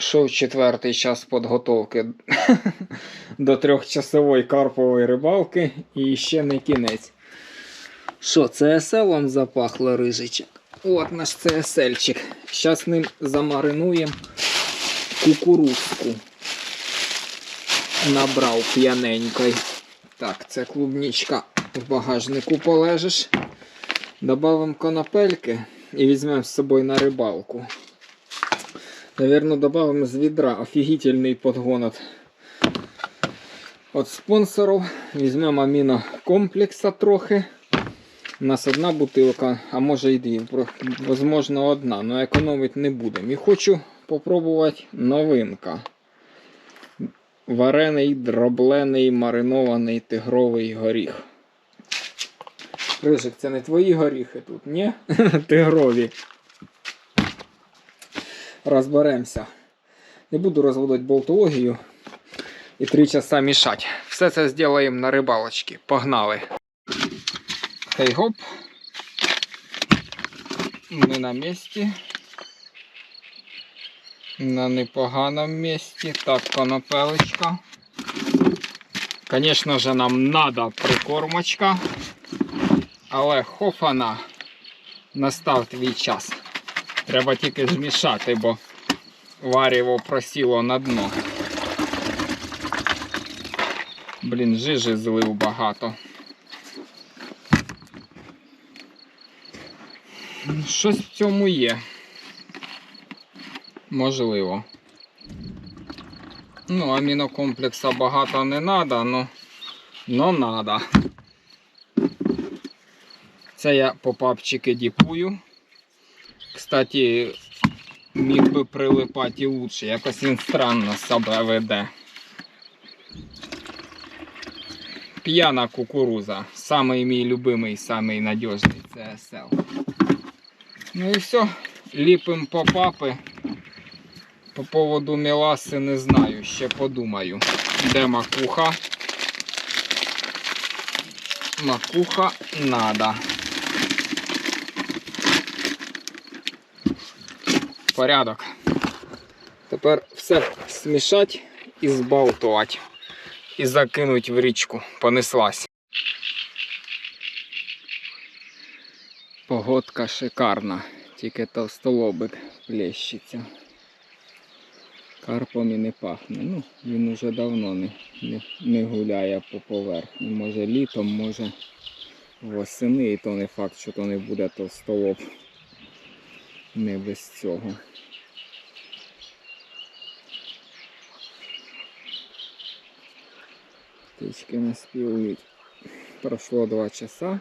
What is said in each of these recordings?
Шов четвертий час підготовки до трьохчасової карпової рибалки і ще не кінець. Що, ЦСЛом запахло рижичок? От наш ЦСЛчик. Зараз ним замаринуємо кукурузку. Набрав п'яненькой. Так, це клубничка в багажнику полежиш. Добавимо конопельки і візьмемо з собою на рибалку. Наверное, добавимо з відра офігительний подгон от, от спонсорів. Візьмемо амінокомплекса трохи. У нас одна бутилка, а може і дві. Возможно, одна, але економити не будемо. І хочу попробувати новинка. Варений, дроблений, маринований тигровий горіх. Рижик, це не твої горіхи тут, ні? Тигрові. Розберемося. Не буду розводити болтологію і три часа мішати. Все це зробимо на рибалочці. Погнали. Хей гоп. Ми на місці. На непоганому місці. Так, конопелечка. Звісно ж, нам треба прикормочка. Але хофана настав твій час. Треба тільки змішати, бо варіво просіло на дно. Блін, жижи злив багато. Щось в цьому є. Можливо. Ну, амінокомплекса багато не треба, но, но надо. Це я по папчики діпую. Кстати, міг би прилипати лучше. Якось він странно себе веде. П'яна кукуруза. Самий мій любимий, самий надіжний CSL. Ну і все. Ліпим по папи. По поводу меласи не знаю, ще подумаю. Де макуха? Макуха надо. Порядок. Тепер все смішати і збалтувати. І закинуть в річку. Понеслась. Погодка шикарна, тільки товстолобик плещеться. Карпом і не пахне. Ну, він уже давно не, не, не гуляє по поверхні. Може літом, може восени, і то не факт, що то не буде товстолоб. Не без цього. Птички не співають. Прошло два часа.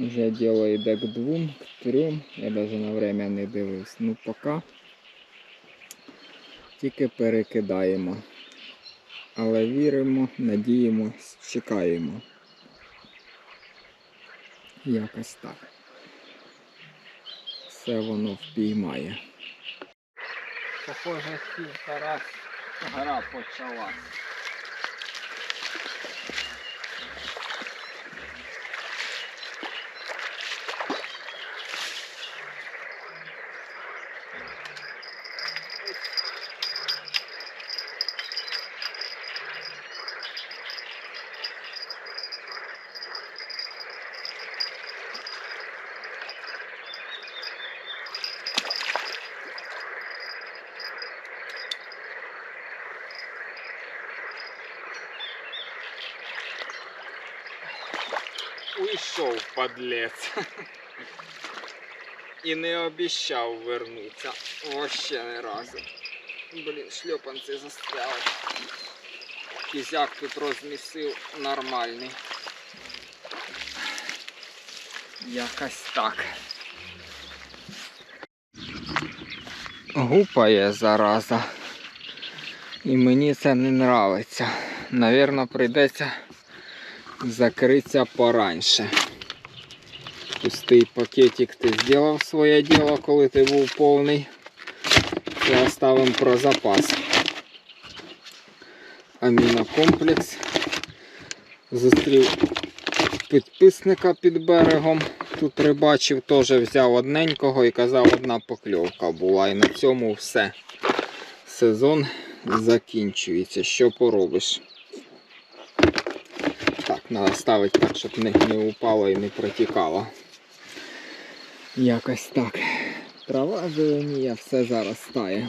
Вже діло йде к двом, к трьом. Я навіть на время не дивився. Ну поки тільки перекидаємо. Але віримо, надіємось, чекаємо. Якось так. Все воно впіймає. Похоже, Cara, 了 Уйшов, подлець. І не обіщав вернутися. Вообще не разу. Блін, шльопанці застряли. Кізяк тут розмісив нормальний. Якось так. Гупає зараза. І мені це не нравиться. Навірно, прийдеться закритися пораньше. Пустий пакетик ти зробив своє діло, коли ти був повний. І оставимо про запас. Амінокомплекс. Зустрів підписника під берегом. тут рибачив, теж взяв одненького і казав, одна покльовка була. І на цьому все. Сезон закінчується. Що поробиш? Треба ставити так, щоб не, не упало і не протікало. Якось так. Трава зеленіє, все зараз стає.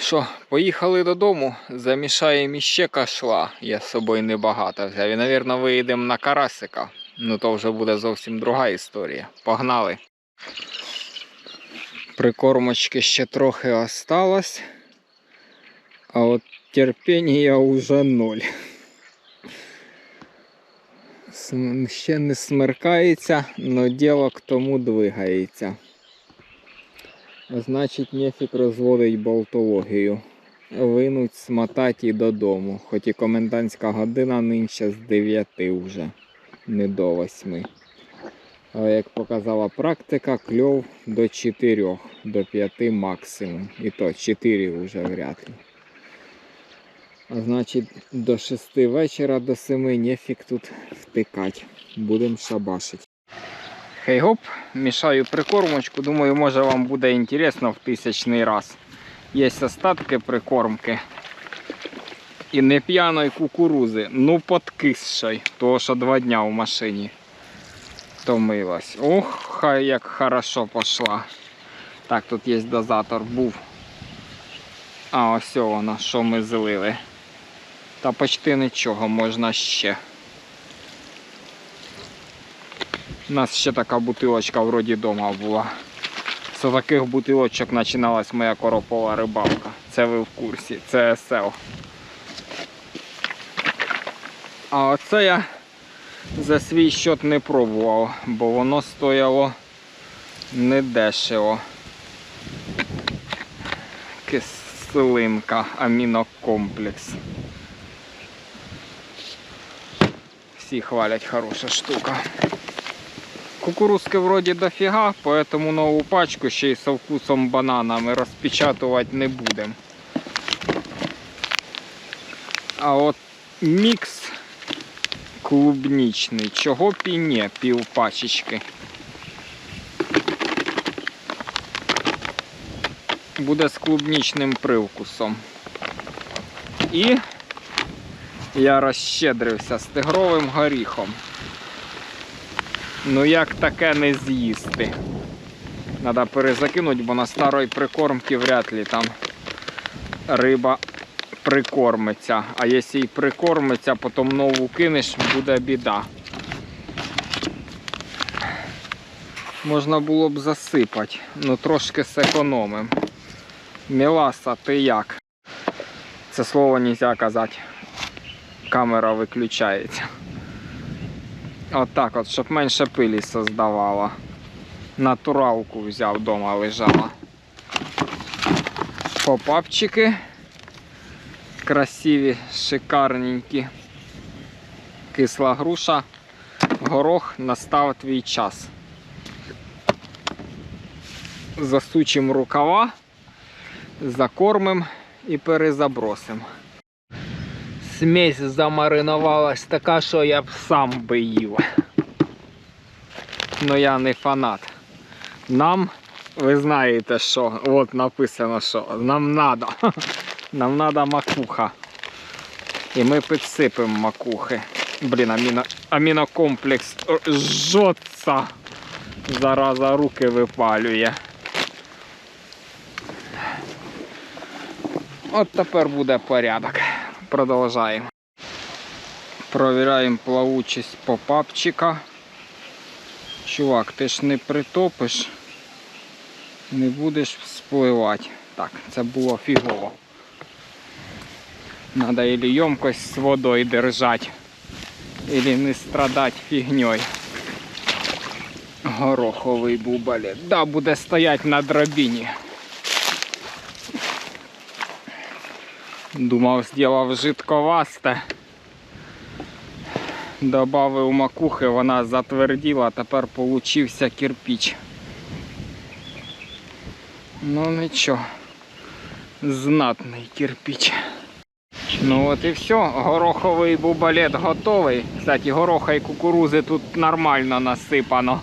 Що, поїхали додому, замішаємо іще кашла. Я з собою небагато взяв. І, мабуть, виїдемо на карасика. Ну то вже буде зовсім друга історія. Погнали. Прикормочки ще трохи осталось. А от терпіння вже ноль. Ще не смеркається, но діло к тому двигається. Значить, нефік розводить болтологію. Винуть смотати і додому. Хоч і комендантська година нинче з 9 вже, не до 8. Але як показала практика, кльов до 4, до 5 максимум. І то 4 вже вряд ли. А значить, до 6 вечора, до 7 нефік тут втикать. Будемо шабашить. Хей гоп, мішаю прикормочку. Думаю, може вам буде інтересно в тисячний раз. Є остатки прикормки. І не п'яної кукурузи, ну подкисшай, того що два дня в машині томилась. Ох, хай як хорошо пішла. Так, тут є дозатор, був. А ось воно, що ми злили. Та почти нічого можна ще. У нас ще така бутилочка вроді дома була. З таких бутилочок починалась моя коропова рибалка. Це ви в курсі, це СЛ. А оце я за свій счет не пробував, бо воно стояло недешево. Кислинка, амінокомплекс. Всі хвалять хороша штука. Кукурузки вроді дофіга, поэтому нову пачку ще й со вкусом банана ми розпечатувати не будемо. А от мікс клубнічний, чого б не, пів пачечки. Буде з клубнічним привкусом. І я розщедрився з тигровим горіхом. Ну як таке не з'їсти? Треба перезакинути, бо на старої прикормки вряд ли там риба прикормиться. А якщо і прикормиться, потім нову кинеш, буде біда. Можна було б засипати, ну трошки зекономим. Міласа, ти як? Це слово не можна казати. Камера виключається. От так от, щоб менше пилі создавала. Натуралку взяв вдома лежала. Попапчики. Красиві, шикарненькі. Кисла груша. Горох настав твій час. Засучимо рукава, закормим і перезабросимо. Смесь замаринувалась така, що я б сам би їв. Ну я не фанат. Нам, ви знаєте що, от написано що, нам надо. Нам надо макуха. І ми підсипемо макухи. Блін, аміно, амінокомплекс жжоться. Зараза руки випалює. От тепер буде порядок. Продовжаємо. Провіряємо плавучість попапчика. Чувак, ти ж не притопиш, не будеш вспливати. Так, це було фігово. Надо или емкость з водою держати, или не страдати фігньою. Гороховий бубалет. Да, буде стояти на драбині. Думав, зробив жидковасте. Добавив макухи, вона затверділа, тепер получився кирпич. Ну нічого, знатний кирпич. Ну от і все. Гороховий бубалет готовий. Кстати, гороха і кукурузи тут нормально насипано.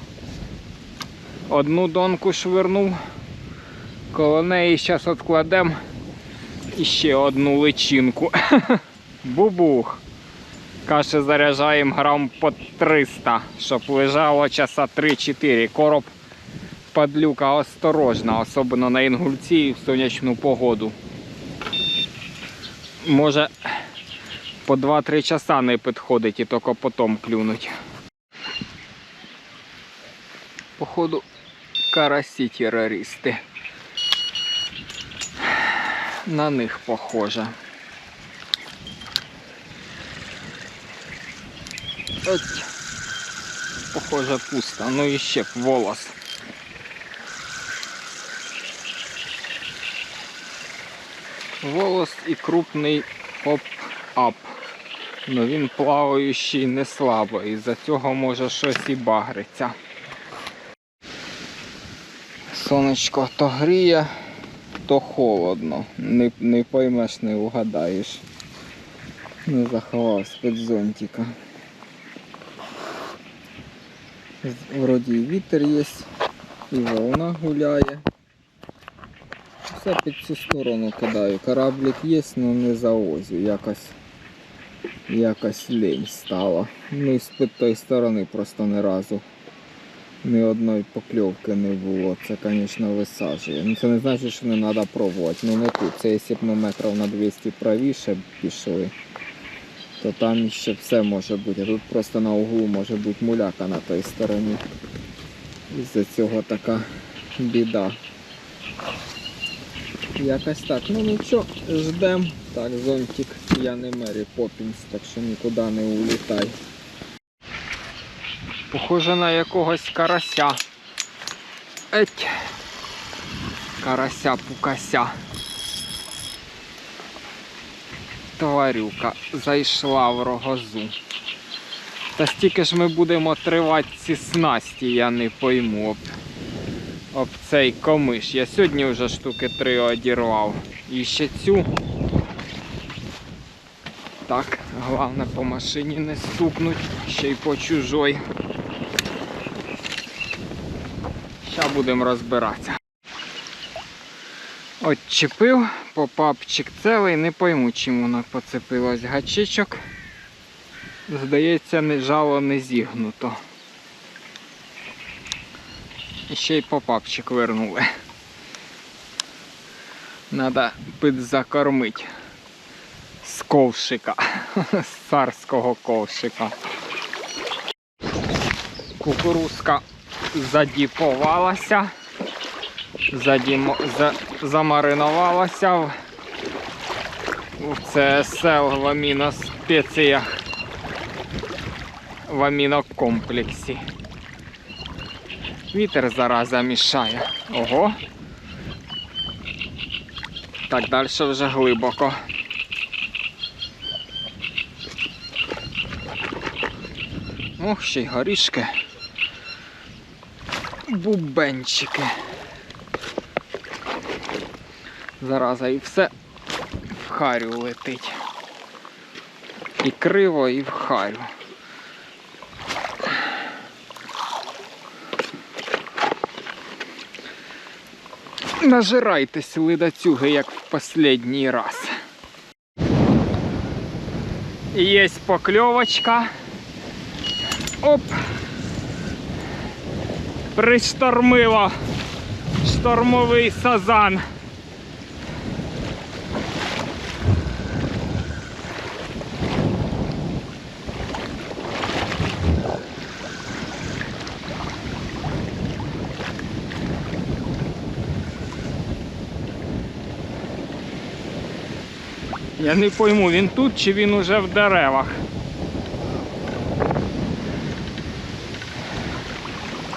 Одну донку швирнув. Коло неї зараз відкладемо іще одну личинку. Бубух. Каже, заряджаємо грам по 300, щоб лежало часа 3-4. Короб падлюка осторожна, особливо на інгульці в сонячну погоду. Може по 2-3 часа не підходить і тільки потім клюнуть. Походу, карасі терористи. На них похоже. От. Похоже пусто. Ну і ще волос. Волос і крупний поп-ап. Ну він плаваючий не слабо, і за цього може щось і багриться. Сонечко то гріє, то холодно. Не, не поймеш, не угадаєш. Не заховався під зонтика. Вроді і вітер є, і волна гуляє. Все під цю сторону кидаю. Кораблик є, але не завозю. Якось, якось лень стала. Ну і з-під тої сторони просто ні разу ні одної покльовки не було. Це, звісно, висаджує. Ну це не значить, що не треба пробувати. Ну не тут. Це якщо б ми метрів на 200 правіше пішли, то там ще все може бути. Тут просто на углу може бути муляка на той стороні. Із-за цього така біда. Якось так. Ну нічого, ждем. Так, зонтик я не Мері Поппінс, так що нікуди не улітай. Похоже на якогось карася. Еть. Карася пукася. Тварюка зайшла в рогозу. Та стільки ж ми будемо тривати ці снасті, я не пойму. Об, об цей комиш. Я сьогодні вже штуки три одірвав. І ще цю. Так, головне по машині не стукнуть, ще й по чужой. Зараз будемо розбиратися. От чепив, попапчик цілий, не пойму, чим воно поцепилось. Гачичок. Здається, не жало не зігнуто. І ще й попапчик вернули. Надо підзакормити з ковшика, з царського ковшика. Кукурузка задіповалася, задімо, за, замаринувалася в, в ЦСЛ в аміноспеціях в амінокомплексі. Вітер зараза мішає. Ого. Так, далі вже глибоко. Ох, ще й горішки. Бубенчики. Зараза і все в харю летить. І криво, і в харю. Нажирайтесь, ледацюги, як в последній раз. Есть поклевочка. Оп. Приштормило. Штормовий сазан. Я не пойму, він тут чи він уже в деревах.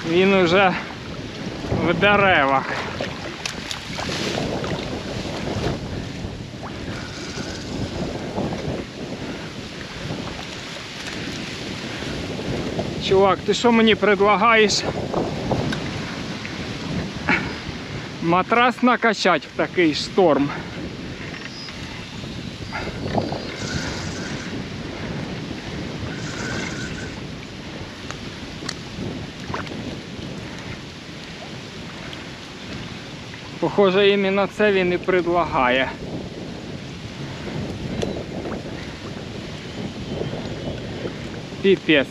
Він уже в деревах. Чувак, ти що мені предлагаєш? Матрас накачать в такий шторм. Похоже, іменно це він і предлагає. Піпець.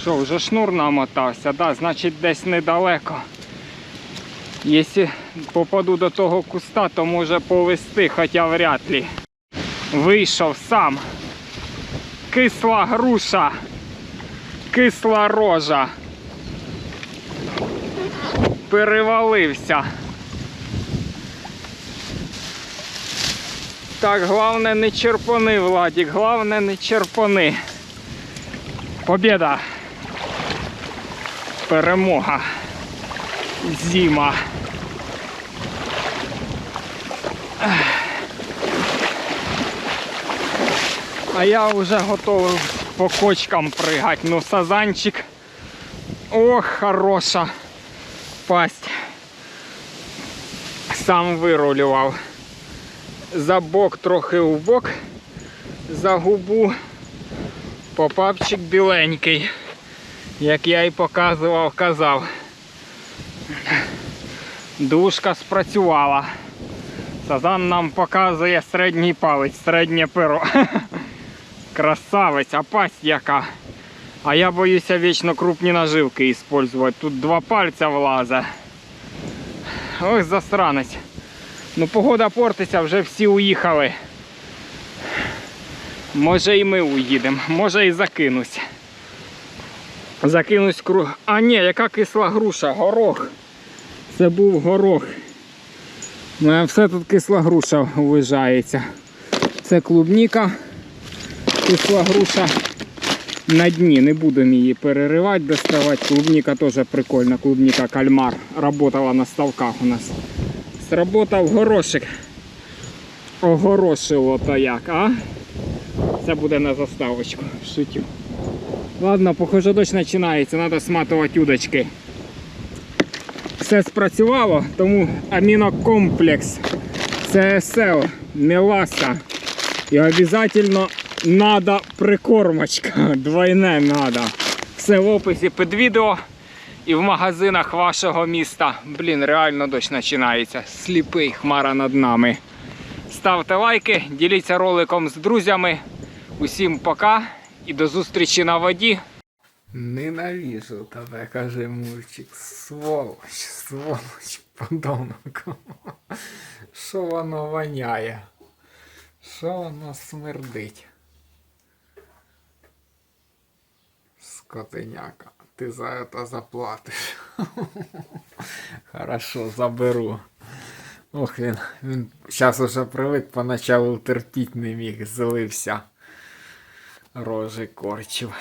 Що, вже шнур намотався, да, значить десь недалеко. Якщо попаду до того куста, то може повести, хоча вряд ли. Вийшов сам. Кисла груша. Кисла рожа. Перевалився. Так, головне не черпани, Владик, головне не черпани. Побіда. Перемога. Зима. А я вже готовий по кочкам пригати. Ну, сазанчик. Ох, хороша пасть. Сам вирулював. За бок трохи в бок, за губу. Попапчик біленький, як я і показував, казав. Дужка спрацювала. Сазан нам показує середній палець, середнє перо. Красавець, а пасть яка. А я боюся вічно крупні наживки використовувати. Тут два пальця влазе. Ось засранець. Ну погода портиться, вже всі уїхали. Може і ми уїдемо, може і закинусь. Закинусь круг. А ні, яка кисла груша, горох. Це був горох. У мене все тут кисла груша ввижається. Це клубніка, кисла груша на дні. Не будемо її переривати, доставати. Клубніка теж прикольна, клубніка кальмар. Работала на ставках у нас. Сработав горошик. Огорошило то як, а? Це буде на заставочку. Шутю. Ладно, похоже, дощ починається, треба сматувати удочки. Все спрацювало, тому амінокомплекс, ЦСЛ, меласа. І обов'язково треба прикормочка. Двойне треба. Все в описі під відео і в магазинах вашого міста. Блін, реально дощ починається. Сліпий хмара над нами. Ставте лайки, діліться роликом з друзями. Усім пока і до зустрічі на воді. Ненавижу тебе, каже мурчик. Сволоч, сволоч, подонок. Що воно воняє? Що воно смердить? Скотиняка, ти за это заплатиш. Хорошо, заберу. Ох, він, він зараз уже привик, поначалу терпіть не міг, злився. Рожи корчив.